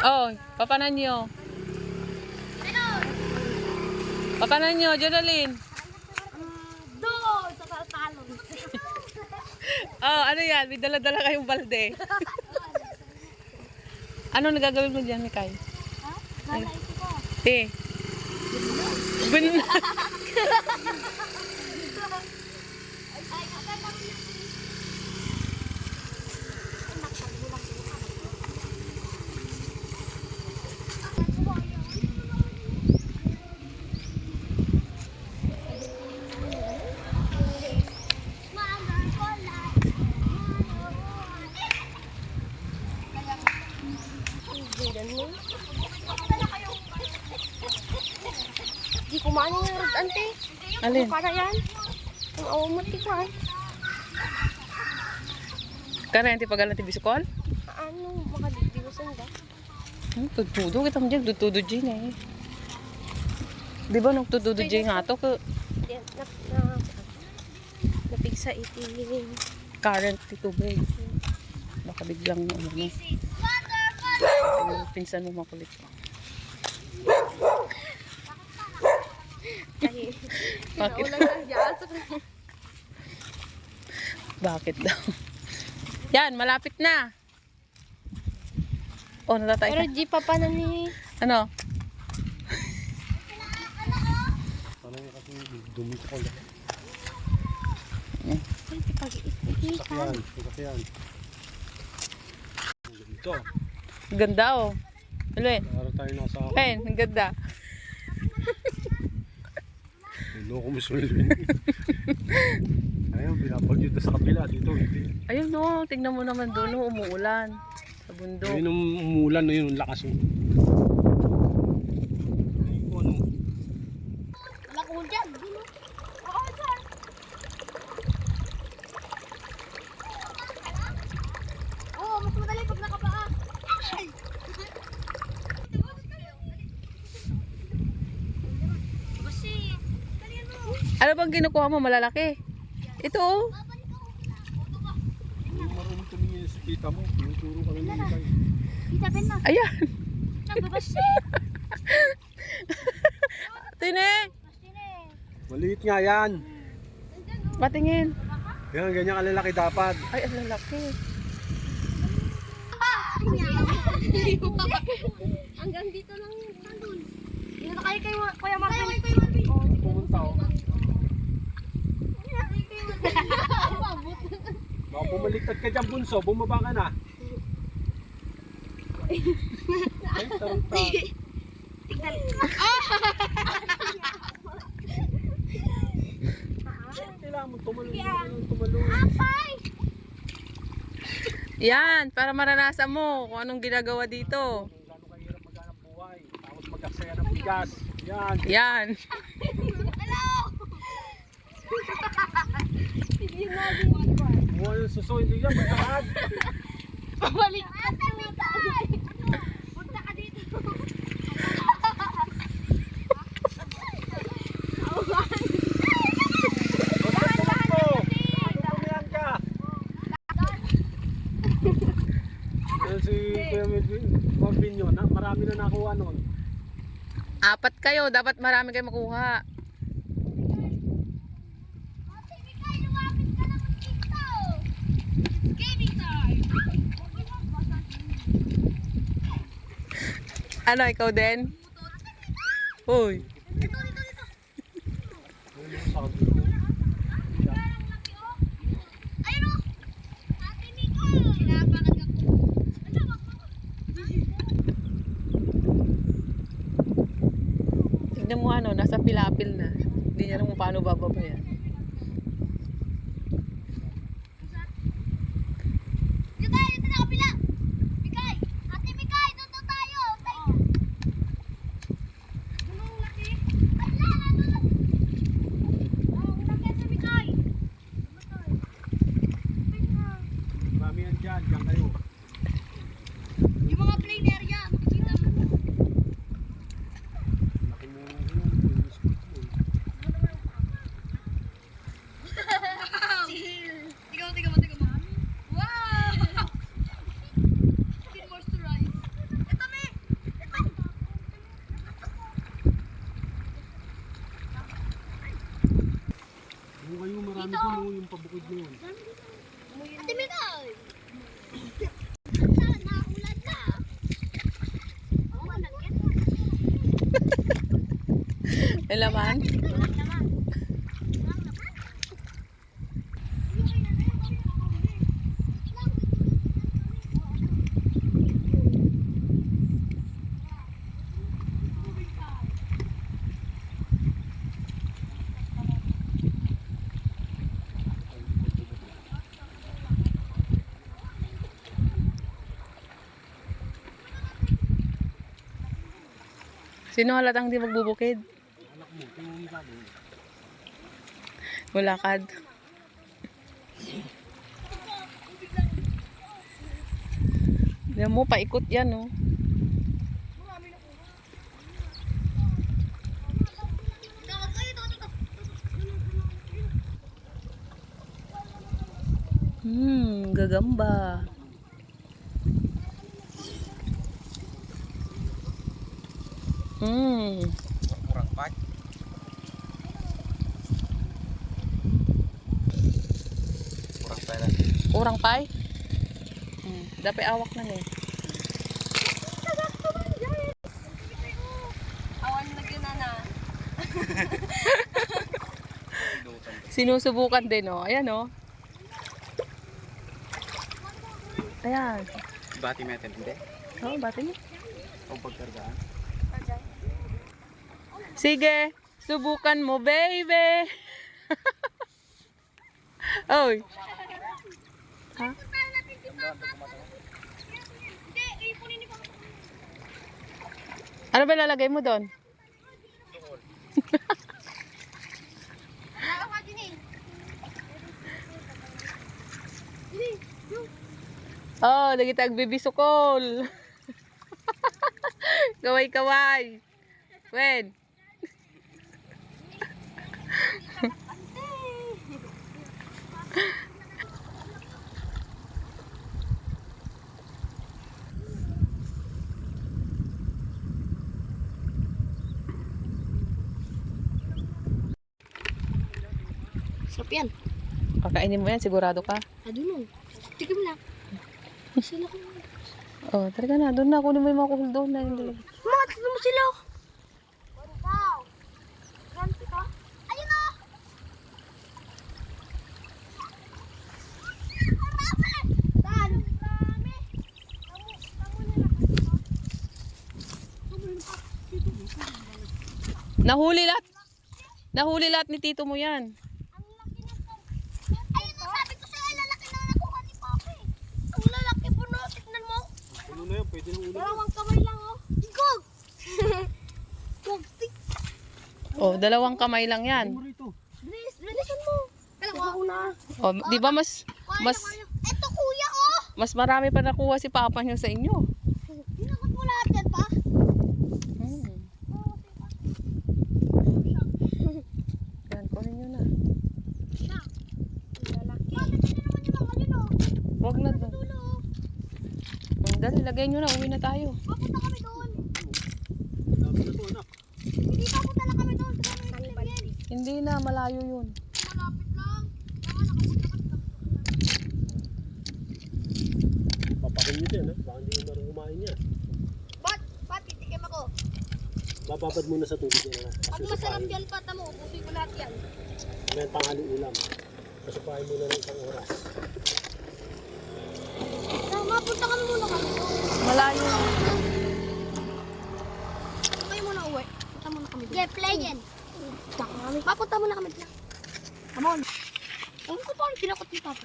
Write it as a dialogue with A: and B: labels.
A: Oh, papanan nyo. Papanan nyo, Jonalyn. Oh, ano yan? May dala-dala kayong balde. ano nagagawin mo dyan, Mikay?
B: Ha? Wala ito ko.
A: Eh. Bin...
B: Ay, agad ako. Di kumain yung rod, ante.
A: Alin?
B: Para yan. Ang awamot ka.
A: Karente pagalan ti?
B: Ano, makadidiwasan ka?
A: Hmm, tutudo kita mo dyan, tutudo dyan eh. Di ba nung tutudo dyan nga to, ka
B: Yan, na, na, napigsa iti.
A: current ti tubig. Baka biglang ano mo. Pinsan mo makulit.
B: Ay,
A: Bakit? Bakit daw? Yan, malapit na. Oh, natatay
B: Pero
A: ka.
B: di pa pa na ni...
A: Ano?
C: Ano yung kasi dumi ko
B: pag-iitan.
C: Sakyan, sakyan. Ito,
A: Ganda oh. Alin?
C: para tayo nasa ako.
A: Ayun, ang ganda.
C: Loko mo Melvin. Ayun, binabagyo na sa kabila. Dito, hindi.
A: Ayun no, tingnan mo naman doon, no, umuulan. Sa bundok.
C: Ayun, nung umulan na yun, ang lakas yun. Ayun ko, ano.
B: Wala ko dyan. di mo? Oo, dyan. Oo, mas madali pag nakapaa. Ay! Kasi, dali ano?
A: Bang kinukuha mo malalaki? Ito oh.
C: Marunong tumingin sa kita mo, tinuturo ka lang ng.
B: Kita Ben na.
A: Ayan.
B: Nagbabasi.
A: Tine.
C: Maliit nga yan.
A: Patingin.
C: Yan, ganyan kalalaki dapat.
A: Ay, ang lalaki.
B: Hanggang dito lang yun. Nandun. Dito na kayo kay Kuya Marvin. Dito
C: Pumunta oh. Baka bumaliktad ka dyan, bunso. Bumaba ka na. Ay.
B: Tignan.
C: Kailangan mo tumalong. Tumalong.
B: Apay!
A: Yan, para maranasan mo kung anong ginagawa dito.
C: Gaano kahirap maghanap buhay. Tapos mag-aksaya ng bigas. Yan.
A: Yan.
B: Hello! Hindi na din.
C: Yung suso. Hindi yan. Magkakad.
B: Pabalik. Ate, Mikay! Punta ka dito.
C: Ha? Marami na nakuha nun.
A: Apat kayo, dapat marami kayo makuha.
B: Ate, Mikay, lumapit ka naman dito. Gaming time.
A: Ano, ikaw din? Uy.
B: Dito, dito, dito.
C: Ayun yung sa kabila.
B: Ayun o! Ate Mikay! Sinabangan ka Ano, wag mo.
A: Tignan mo ano, nasa pilapil na. Hindi niya naman paano bababa yan.
B: Dito tayo, dito na kapila. Mikay! Ate Mikay, dito tayo. Tayo. Anong laki? Wala, ano? Oh, ang laki sa Mikay.
C: Marami yan dyan. Diyan kayo.
B: Yung mga plain area, makikita mo.
C: Laki mo yun. Yung school mo. Mo yung pabukid mo yun.
B: Ate Mikay! Na- Naulan na. Oo, malagyan.
A: Sino halatang di magbubukid?
C: Anak mo, tingnan mo sa akin.
A: Mulakad. Yan mo, paikot yan, oh. Hmm, gagamba. Hmm.
C: Kurang pat. Kurang pala.
A: Kurang pay? Hmm. Dapat awak na eh. Sinusubukan din, oh. Ayan, oh. Ayan.
C: Bati metal, hindi?
A: Oh, bati mo.
C: O pagkargaan.
A: Sige, subukan mo, baby. Oy. Ha? Ano ba lalagay mo doon? Oh, lagi tag baby sukol. Kaway-kaway. Wen. Kakainin mo yan, sigurado ka.
B: Ado no. Tikim lang. Sila ko.
A: Oh, talaga na. Doon na. Kunin mo yung mga kuhol doon na. Yung
B: Mga tatlo mo sila. Na. Nila
A: Nahuli lahat. Nahuli lahat ni tito mo yan.
B: Ang laki na to. Ayun na, sabi ko sa'yo, lalaki na nakuha ni Papa eh. Ang lalaki po no, tignan mo.
C: Ulo na yan, pwede na ulo.
B: Dalawang kamay lang oh. Igog!
A: Oh, dalawang kamay lang yan.
B: Bilis, bilisan mo. Dalawa. Una.
A: Oh, di ba mas mas
B: Eto kuya oh.
A: mas marami pa nakuha si papa niyo sa inyo?
B: Hinakot mo lahat yan pa.
A: Hmm. Yan, kunin niyo na.
B: Lalaki. Bakit hindi naman yung mga yun oh?
A: Wag na doon.
B: Dulo.
A: Hmm, Dali, lagay niyo na. Uwi na tayo.
B: Papunta kami doon.
C: Dami na to, anak.
B: Hindi papunta lang kami doon. Yan.
A: Hindi na, malayo yun.
B: Malapit lang.
C: Papakin nyo din, ha? Baka hindi mo marunong kumain niya.
B: Ba't? Ba't titikim ako?
C: Bababad muna sa tubig yan, anak.
B: Pag masarap yan pa, tamo, ubusin ko lahat yan.
C: May tanghali ulam. Kasupahin muna ng isang oras.
B: Mapunta kami muna kami.
A: Malayo.
B: Kayo muna uwi. Punta muna kami. Yeah, play yan. Punta kami. Mapunta muna kami. Come on. Ewan ko paano kinakot ni Papa.